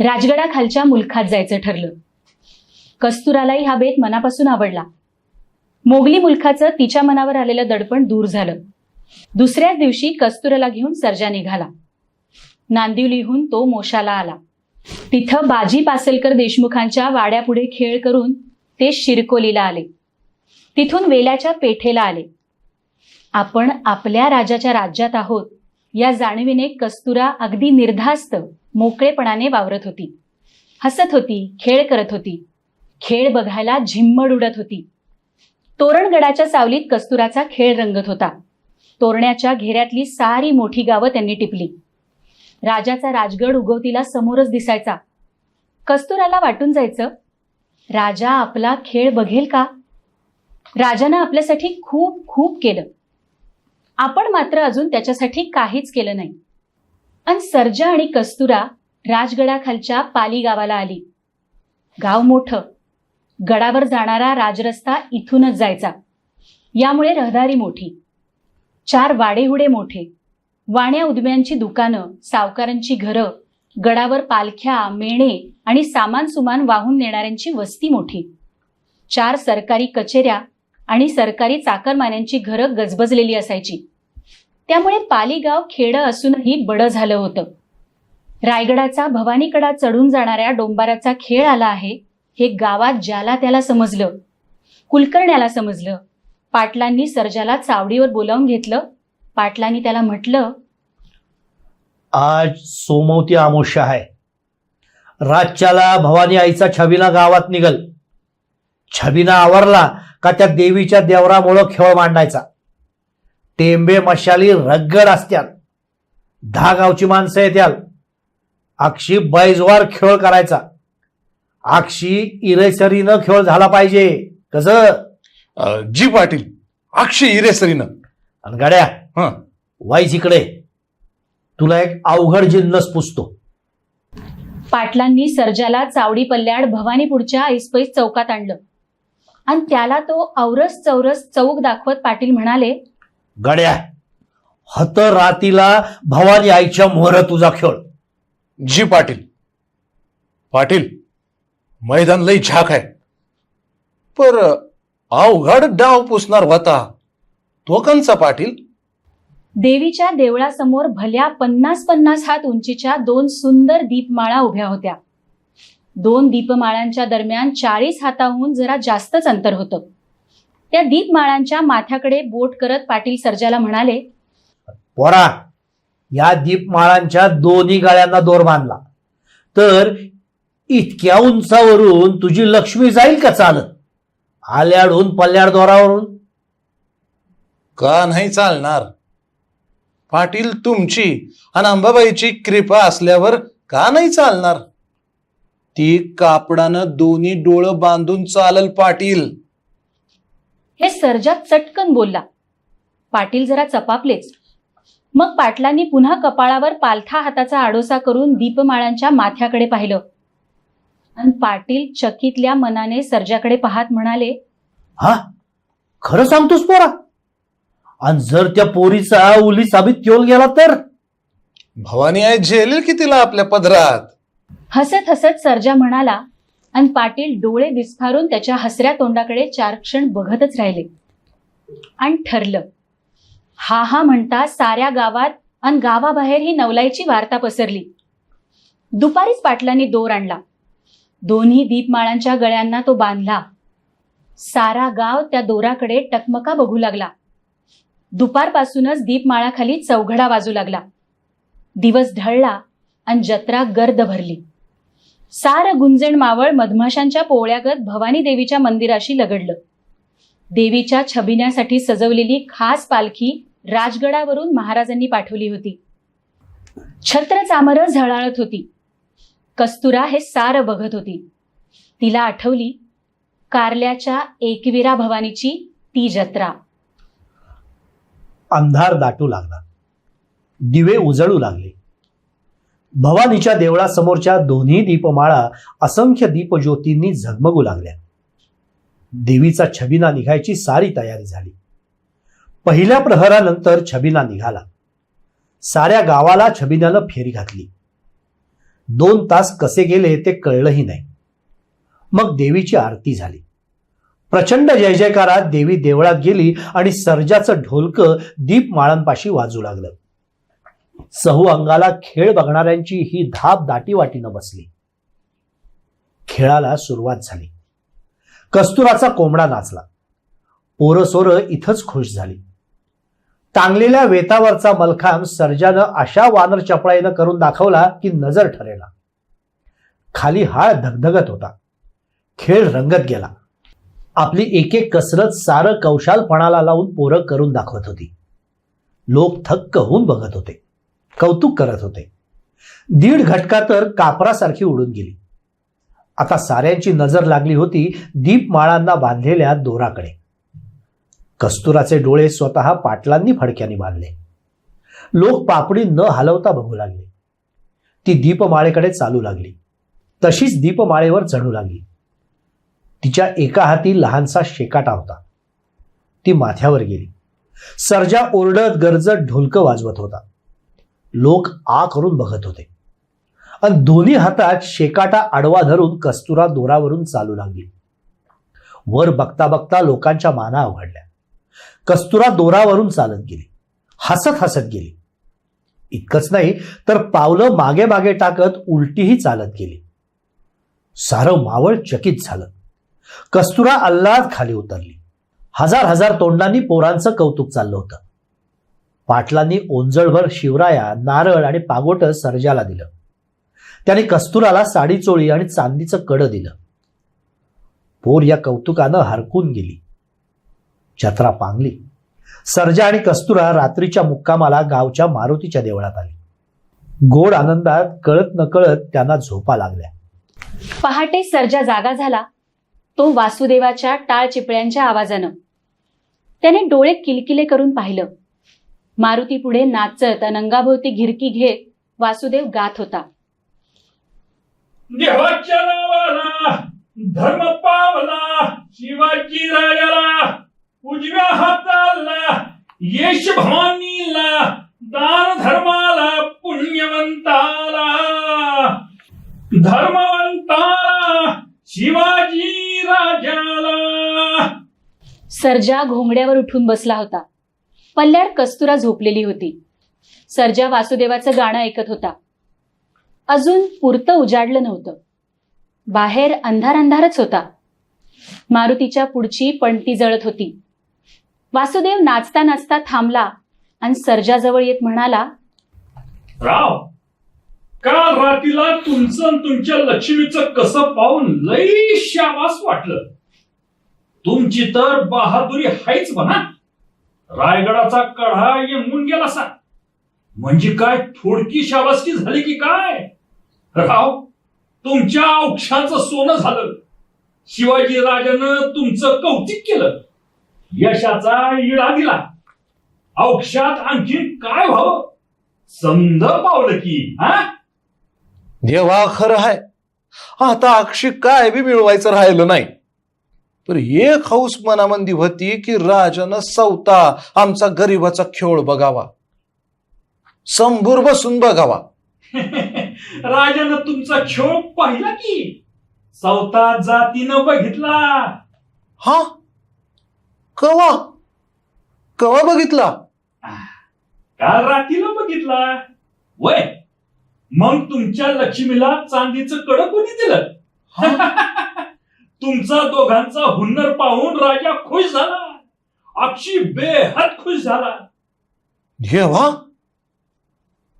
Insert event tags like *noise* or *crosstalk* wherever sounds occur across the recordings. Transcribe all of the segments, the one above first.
राजगडाखालच्या मुलखात जायचं ठरलं. कस्तुरालाही हा बेत मनापासून आवडला. मोगली मुलखाचं तिच्या मनावर आलेलं दडपण दूर झालं. दुसऱ्याच दिवशी कस्तुराला घेऊन सर्जा निघाला. नांदिवलीहून तो मोशाला आला. तिथं बाजी पासलकर देशमुखांच्या वाड्यापुढे खेळ करून ते शिरकोलीला आले. तिथून वेल्याच्या पेठेला आले. आपण आपल्या राजाच्या राज्यात आहोत या जाणवीने कस्तुरा अगदी निर्धास्त मोकळेपणाने वावरत होती. हसत होती खेळ करत होती. खेळ बघायला झिम्मड उडत होती. तोरणगडाच्या सावलीत कस्तुराचा खेळ रंगत होता. तोरण्याच्या घेऱ्यातली सारी मोठी गावं त्यांनी टिपली. राजाचा राजगड उगवतीला समोरच दिसायचा. कस्तुराला वाटून जायचं राजा आपला खेळ बघेल का? राजानं आपल्यासाठी खूप खूप केलं. आपण मात्र अजून त्याच्यासाठी काहीच केलं नाही. आणि सर्जा आणि कस्तुरा राजगडाखालच्या पाली गावाला आली. गाव मोठं. गडावर जाणारा राजरस्ता इथूनच जायचा. यामुळे रहदारी मोठी. चार वाडेहुडे मोठे. वाण्या उदम्यांची दुकानं सावकारांची घरं गडावर पालख्या मेणे आणि सामान सुमान वाहून नेणाऱ्यांची वस्ती मोठी. चार सरकारी कचेऱ्या आणि सरकारी चाकरमान्यांची घरं गजबजलेली असायची. त्यामुळे पालीगाव खेडं असूनही बडं झालं होतं. रायगडाचा भवानीकडा चढून जाणाऱ्या डोंबाराचा खेळ आला आहे हे गावात ज्याला त्याला समजलं कुलकर्ण्याला समजलं. पाटलांनी सर्जाला चावडीवर बोलावून घेतलं. पाटलांनी त्याला म्हटलं आज सोमवती अमावस्या आहे. रातच्याला भवानी आईचा छबिना गावात निघल. छबिना आवरला का त्या देवीच्या देवरामुळं खेळ मांडायचा? टेंबे मशाली रगड असत्यात दहा गावची माणसं येत्याल अक्षी बैजवार खेळ करायचा. अक्षी इरेसरीनं खेळ झाला पाहिजे. कसं? जी पाटील अक्षय हिरेसरीनं आणि गाड्या हं. वाईच इकडे तुला एक अवघड जिन्नस पुसतो. पाटलांनी सर्जाला चावडी पल्ल्याड भवानीपुढच्या ऐसपैस चौकात आणलं. आणि त्याला तो औरस चौरस चौक दाखवत पाटील म्हणाले गड्या हत रातीला भवानी आईच्या मोहर तुझा खेळ. जी पाटील. पाटील मैदान लई झाक आहे. पर अवघड डाव पुसणार होता तो कंचा पाटील. देवीच्या देवळासमोर भल्या पन्नास पन्नास हात उंचीच्या दोन सुंदर दीपमाळा उभ्या होत्या. दोन दीपमाळांच्या दरम्यान चाळीस हाताहून जरा जास्तच अंतर होतं. त्या दीपमाळांच्या माथ्याकडे बोट करत पाटील सर्जाला म्हणाले पोरा या दीपमाळांच्या दोन्ही गाळ्यांना दोर बांधला. तर इतक्या उंचावरून तुझी लक्ष्मी जाईल का चालत? आल्याडून पल्ल्याड दोरावरून. का नाही चालणार? पाटील तुमची आणि अंबाबाईची कृपा असल्यावर का नाही चालणार? ती कापडानं दोन्ही डोळं बांधून चालल पाटील. हे सर्जा चटकन बोलला. पाटील जरा चपापलेच. मग पाटलांनी पुन्हा कपाळावर पालथा हाताचा आडोसा करून दीपमाळांच्या माथ्याकडे पाहिलं. आणि पाटील चकितल्या मनाने सर्जाकडे पाहत म्हणाले हा खरं सांगतोस पोरा. आणि जर त्या पोरीचा उली साबित त्योल गेला तर? भवानी आहे झेलेल की तिला आपल्या पदरात? हसत हसत सर्जा म्हणाला आणि पाटील डोळे विस्फारून त्याच्या हसऱ्या तोंडाकडे चार क्षण बघतच राहिले. आणि ठरलं. हा हा म्हणता साऱ्या गावात आणि गावाबाहेर ही नवलाईची वार्ता पसरली. दुपारीच पाटलांनी दोर आणला. दोन्ही दीपमाळांच्या गळ्यांना तो बांधला. सारा गाव त्या दोराकडे टकमका बघू लागला. दुपारपासूनच दीपमाळाखाली चौघडा वाजू लागला. दिवस ढळला आणि जत्रा गर्द भरली. सार गुंजण मावळ मधमाशांच्या पोळ्यागत भवानी देवीच्या मंदिराशी लगडलं. देवीच्या छबिण्यासाठी सजवलेली खास पालखी राजगडावरून महाराजांनी पाठवली होती. छत्र चामर झळाळत होती. कस्तुरा हे सार बघत होती. तिला आठवली कारल्याच्या एकविरा भवानीची ती जत्रा. अंधार दाटू लागला. दिवे उजळू लागले. भवानीच्या देवळासमोरच्या दोन्ही दीपमाळा असंख्य दीपज्योतींनी झगमगू लागल्या. देवीचा छबिना निघायची सारी तयारी झाली. पहिल्या प्रहरानंतर छबिना निघाला. साऱ्या गावाला छबिन्यानं फेरी घातली. दोन तास कसे गेले ते कळलंही नाही. मग देवीची आरती झाली. प्रचंड जय जयकारात देवी देवळात गेली आणि सर्जाचं ढोलकं दीपमाळांपाशी वाजू लागलं. सहू अंगाला खेळ बघणाऱ्यांची ही धाप दाटीवाटीनं बसली. खेळाला सुरुवात झाली. कस्तुराचा कोंबडा नाचला. पोरं सोरं इथंच खुश झाली. टांगलेल्या वेतावरचा मलखांब सर्जानं अशा वानर चपळाईनं करून दाखवला की नजर ठरेला. खाली हाळ धगधगत होता. खेळ रंगत गेला. आपली एक एक कसरत सारं कौशालपणाला लावून पोरं करून दाखवत होती. लोक थक्क होऊन बघत होते. कौतुक करत होते. दीड घटका तर कापरासारखी उडून गेली. आता साऱ्यांची नजर लागली होती दीपमाळांना बांधलेल्या दोराकडे. कस्तुराचे डोळे स्वतः पाटलांनी फडक्याने बांधले. लोक पापडी न हलवता बघू लागले. ती दीपमाळेकडे चालू लागली. तशीच दीपमाळेवर चढू लागली. तिच्या एका हाती लहानसा शेकाटा होता. ती माथ्यावर गेली. सर्जा ओरडत गरजत ढोलकं वाजवत होता. लोक आ करून बघत होते. आणि दोन्ही हातात शेकाटा आडवा धरून कस्तुरा दोरावरून चालू लागली. वर बघता बघता लोकांच्या माना अवघडल्या. कस्तुरा दोरावरून चालत गेली. हसत हसत गेली. इतकंच नाही तर पावलं मागे मागे टाकत उलटीही चालत गेली. सारं मावळ चकित झालं. कस्तुरा अल्लाद खाली उतरली. हजार हजार तोंडांनी पोरांचं कौतुक चाललं होतं. पाटलांनी ओंजळभर शिवराया नारळ आणि पागोट सर्जाला दिलं. त्याने कस्तुराला साडी चोळी आणि चांदीचं कडं दिलं. पोर या कौतुकानं हरकून गेली. जत्रा पांगली. सर्जा आणि कस्तुरा रात्रीच्या मुक्कामाला गावच्या मारुतीच्या देवळात आली. गोड आनंदात कळत नकळत त्यांना झोपा लागल्या. पहाटे सर्जा जागा झाला. तो वासुदेवाच्या टाळ चिपळ्यांच्या आवाजानं. त्याने डोळे किलकिले करून पाहिलं. मारुती पुढे नाचत अनंगाभोवती घिरकी घेत वासुदेव गात होता. देवाच्या नावाला धर्म पावला शिवाजी राजाला उजव्या हाताला यश भवानीला दान धर्माला पुण्यवंताला. धर्मवंताला शिवाजी राजाला. सर्जा घोंगड्यावर उठून बसला होता. पल्ल्याड कस्तुरा झोपलेली होती. सर्जा वासुदेवाचं गाणं ऐकत होता. अजून पुरतं उजाडलं नव्हतं. बाहेर अंधार अंधारच होता. मारुतीच्या पुढची पणती जळत होती. वासुदेव नाचता नाचता थांबला आणि सर्जाजवळ येत म्हणाला राव काल रात्रीला तुमचं आणि तुमच्या लक्ष्मीचं कसं पाहून लई शाबास वाटलं. तुमची तर बहादुरी हायच म्हणा. रायगडाचा कढा येऊन गेला सा. म्हणजे काय थोडकी शाबासकी झाली की काय? राव तुमच्या औक्षाचं सोनं झालं. शिवाजी राजानं तुमचं कौतिक केलं. यशाचा इडा दिला. औक्षात आणखीन काय व्हावं? समज पावलं की हा? देवा खरं आहे. आता अक्षी काय बी मिळवायचं राहिलं नाही. तर एक हौस मनामंदी होती की राजानं सवता आमचा गरिबाचा खेळ बघावा. संभूर बसून बघावा. *laughs* राजानं तुमचा खेळ पाहिला की? चौथा जातीनं बघितला. हा? कवा? कवा बघितला? काल रात्रीला बघितला. वय मग तुमच्या लक्ष्मीला चांदीचं कडक कोणी दिलं. *laughs* तुमचा दोघांचा हुन्नर पाहून राजा खुश झाला. अक्षी बेहद खुश झाला. देवा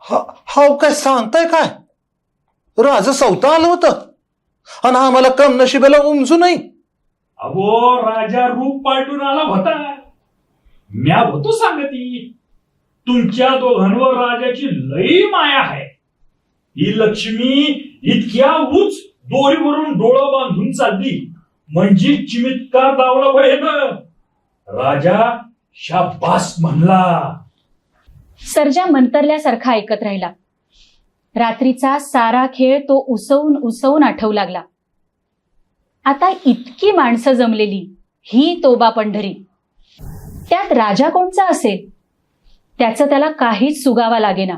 हा हा काय सांगताय काय? राजा सवता आलं होतं आणि आम्हाला कम नशिबेला उमजू नाही. अहो राजा रूप पालटून आला होता. म्या होतो सांगती तुमच्या दोघांवर राजाची लई माया आहे. ही लक्ष्मी इतक्या उच दोरीवरून डोळं बांधून चालली. म्हणजे चिमित्कार दावला पाहिजे राजा शाबास म्हणला. सर्जा मंतरल्यासारखा ऐकत राहिला. रात्रीचा सारा खेळ तो उसवून उसवून आठवू लागला. आता इतकी माणसं जमलेली ही तोबा पंढरी. त्यात राजा कोणचा असेल? त्याचं त्याला काहीच सुगावा लागेना.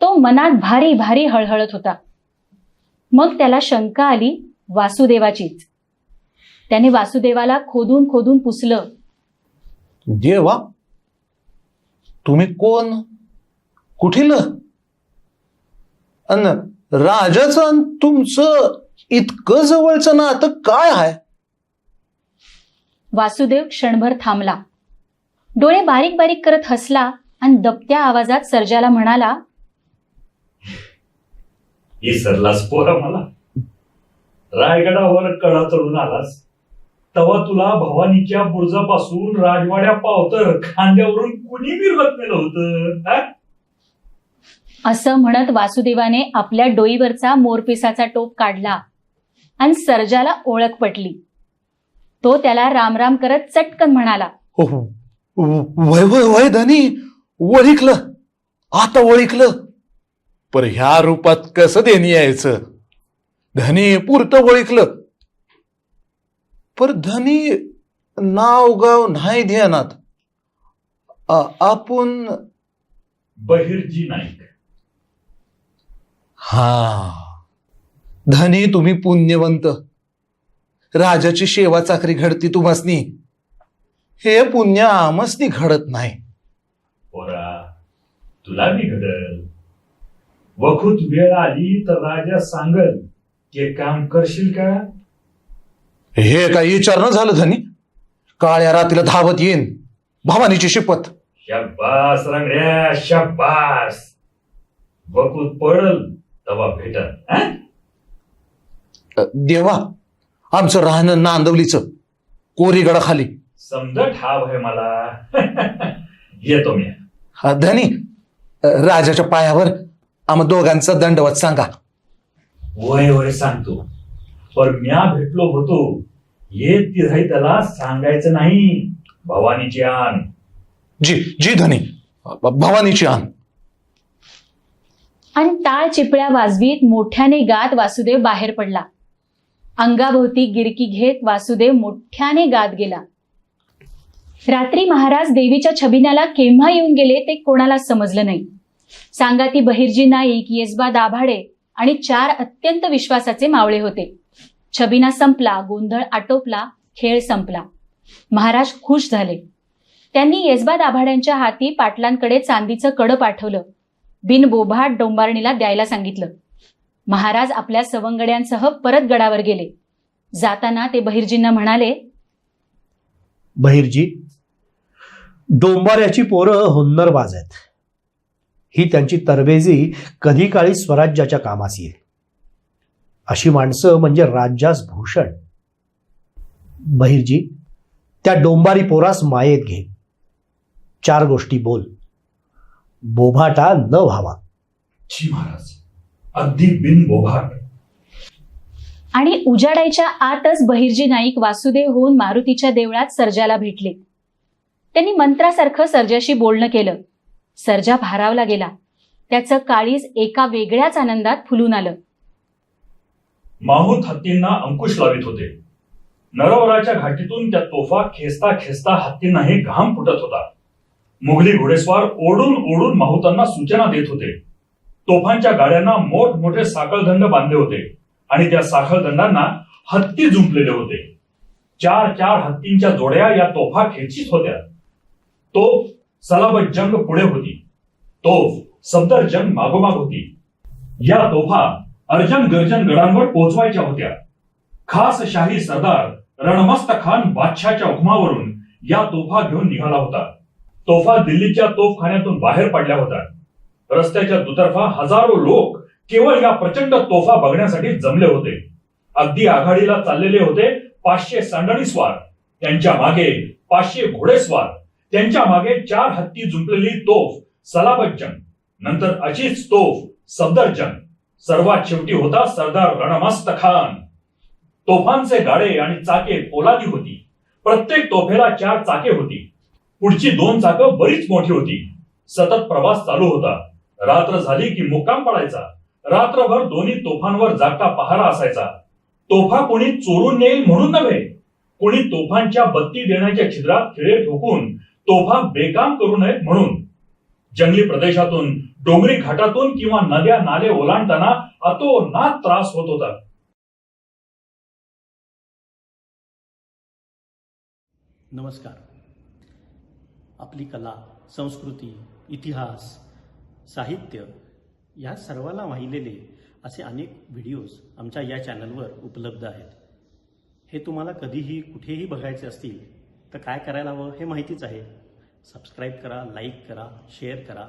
तो मनात भारी भारी हळहळत होता. मग त्याला शंका आली वासुदेवाचीच. त्याने वासुदेवाला खोदून खोदून पुसलं. देवा तुम्ही कोण? कुठील? अन राजाचं अन तुमचं इतकं जवळचं नातं काय आहे? वासुदेव क्षणभर थांबला. डोळे बारीक बारीक करत हसला आणि दबत्या आवाजात सर्जाला म्हणाला इसरलास पोरा मला. रायगडावर कडा चढून आलास. तेव्हा तुला भवानीच्या बुर्जापासून राजवाड्या पावतर खांद्यावरून कुणी मिरवत नेलं होतं? हा? असं म्हणत वासुदेवाने आपल्या डोईवरचा मोरपिसाचा टोप काढला आणि सर्जाला ओळख पटली. तो त्याला रामराम करत चटकन म्हणाला हो, हो. वय वय वय धनी ओळखलं. आता ओळखलं. पर ह्या रूपात कसं देणी यायचं? धनी पुरतं ओळखलं. पर धनी नाव गाव नाही ध्यानात. आपण बहिर्जी नाईक. हा. धनी तुम्ही पुण्यवंत. राजाची सेवा चाकरी घडती तुम्हासनी. हे पुण्य आमसनी घडत नाही. तुला मी घडल वखूत वेळ आली तर राजा सांगल ते काम करशील का? हे काही विचारणं झालं धनी. काळ्या रात्रीला धावत येईन. भवानीची शपथ. शाबास रंगड्या शाबास वखूत पडल तवा भेटल. हा? देवा आमचं राहणं नांदवलीचं कोरीगडा खाली. समजा ठाव आहे मला. *laughs* येतो मी. धनी राजाच्या पायावर आम्हा दोघांचा दंडवत सांगा. वय वय सांगतो. पण म्या भेटलो होतो. येत तिथे त्याला सांगायचं नाही. भवानीची आण. जी जी धनी. भ- भवानीची आण. आणि टाळ चिपळ्या वाजवीत मोठ्याने गात वासुदेव बाहेर पडला. अंगाभोवती गिरकी घेत वासुदेव मोठ्याने गात गेला. रात्री महाराज देवीच्या छबिन्याला केव्हा येऊन गेले ते कोणाला समजलं नाही. सांगाती बहिर्जी नाईक येसबा दाभाडे आणि चार अत्यंत विश्वासाचे मावळे होते. छबिना संपला गोंधळ आटोपला खेळ संपला. महाराज खुश झाले. त्यांनी येसबा दाभाड्यांच्या हाती पाटलांकडे चांदीचं कडं पाठवलं. बिन बोभाट डोंबारणीला द्यायला सांगितलं. महाराज आपल्या सवंगड्यांसह परत गडावर गेले. जाताना ते बहिर्जींना म्हणाले बहिर्जी डोंबाऱ्याची पोरं हुन्नरबाज आहेत. ही त्यांची तरबेजी कधी काळी स्वराज्याच्या कामास येईल. अशी माणसं म्हणजे राज्यास भूषण. बहिर्जी त्या डोंबारी पोरास मायेत घे चार गोष्टी बोल. बोभाटा न व्हावा. छी महाराज अगदी बिन बोभाट. आणि उजाडायच्या आतच बहिर्जी नाईक वासुदेव होऊन मारुतीच्या देवळात सर्जाला भेटले. त्यांनी मंत्रासारखं सर्जाशी बोलणं केलं. सर्जा भारावला गेला. त्याचं काळीज एका वेगळ्याच आनंदात फुलून आलं. माहूत हत्तींना अंकुश लावित होते. नरवराच्या घाटीतून त्या तोफा खेचता खेचता हत्तींनाही घाम फुटत होता. मुघली घोडेस्वार ओढून ओढून माहुतांना सूचना देत होते. तोफांच्या गाड्यांना मोठमोठे साखळदंड बांधले होते आणि त्या साखळदंडांना हत्ती जुंपलेले होते. चार चार हत्तींच्या जोड्या या तोफा खेचीत होत्या. तोफ सलाबत जंग पुढे होती. तोफ सफदर जंग मागोमाग होती. या तोफा अर्जन गर्जन गडांवर पोहोचवायच्या होत्या. खास शाही सरदार रणमस्त खान बादशाहच्या हुकमावरून या तोफा घेऊन निघाला होता. तोफा दिल्लीच्या तोफखान्यातून बाहेर पडल्या होत्या. रस्त्याच्या दुतर्फा हजारो लोक केवळ या प्रचंड तोफा बघण्यासाठी जमले होते. अगदी आघाडीला चाललेले होते पाचशे सांडणीस्वार. त्यांच्या मागे पाचशे घोडेस्वार. त्यांच्या मागे चार हत्ती जुंपलेली तोफ सलाबत जंग नंतर अशीच तोफ सफदरजंग सर्वात शेवटी होता सरदार रणमस्त खान. तोफांचे गाडे आणि चाके पोलादी होती. प्रत्येक तोफेला चार चाके होती. पुढची दोन चाकं बरीच मोठी होती. सतत प्रवास चालू होता. रात्र झाली की मुक्काम पडायचा. रात्रभर दोन्ही तोफांवर जागता पहारा असायचा. तोफा कोणी चोरून नेईल म्हणून नव्हे. कोणी तोफांच्या बत्ती देण्याच्या छिद्रात खिळे ठोकून तोफा बेकाम करू नयेत म्हणून. जंगली प्रदेशातून डोंगरी घाटातून किंवा नद्या नाले ओलांडताना अतोनात त्रास होत होता. नमस्कार. आपली कला संस्कृती इतिहास साहित्य या सर्वाला वाहिलेले असे अनेक व्हिडिओज आमच्या या चॅनलवर उपलब्ध आहेत. हे तुम्हाला कधीही कुठेही बघायचे असतील तर काय करायला हवं हे माहितीच आहे. सबस्क्राईब करा लाईक करा शेअर करा.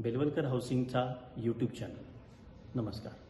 बेलवलकर हाऊसिंगचा यूट्यूब चॅनल नमस्कार.